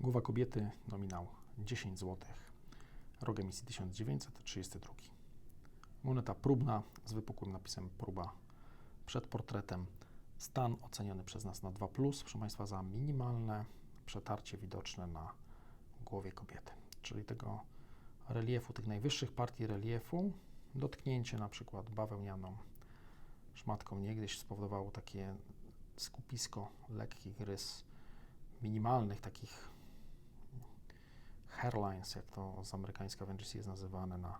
Głowa kobiety, nominał 10 zł, rok emisji 1932. Moneta próbna z wypukłym napisem próba przed portretem. Stan oceniony przez nas na 2, proszę Państwa, za minimalne przetarcie widoczne na głowie kobiety, czyli tego reliefu, tych najwyższych partii reliefu, dotknięcie na przykład bawełnianą szmatką niegdyś spowodowało takie skupisko lekkich rys, minimalnych takich hairlines, jak to z amerykańska w jest nazywane, na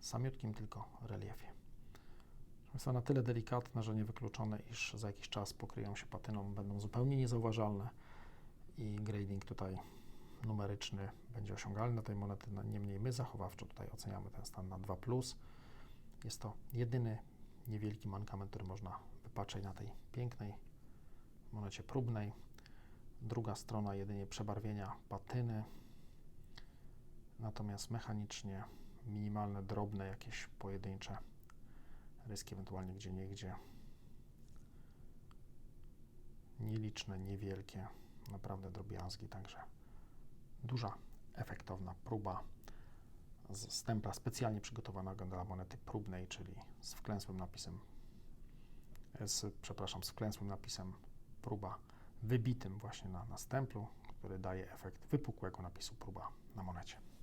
samiutkim tylko reliefie. Państwa, na tyle delikatne, że niewykluczone, iż za jakiś czas pokryją się patyną, będą zupełnie niezauważalne i grading tutaj numeryczny będzie osiągalny na tej monety. No, Niemniej my zachowawczo tutaj oceniamy ten stan na 2. Jest to jedyny niewielki mankament, który można wypatrzeć na tej pięknej monecie próbnej. Druga strona jedynie przebarwienia patyny, natomiast mechanicznie minimalne, drobne, jakieś pojedyncze ryski, ewentualnie gdzie niegdzie nieliczne, niewielkie, naprawdę drobiazgi, także duża, efektowna próba z stempla specjalnie przygotowanego dla monety próbnej, czyli z wklęsłym napisem, z, przepraszam, z wklęsłym napisem próba wybitym właśnie na, na stemplu, który daje efekt wypukłego napisu próba na monecie.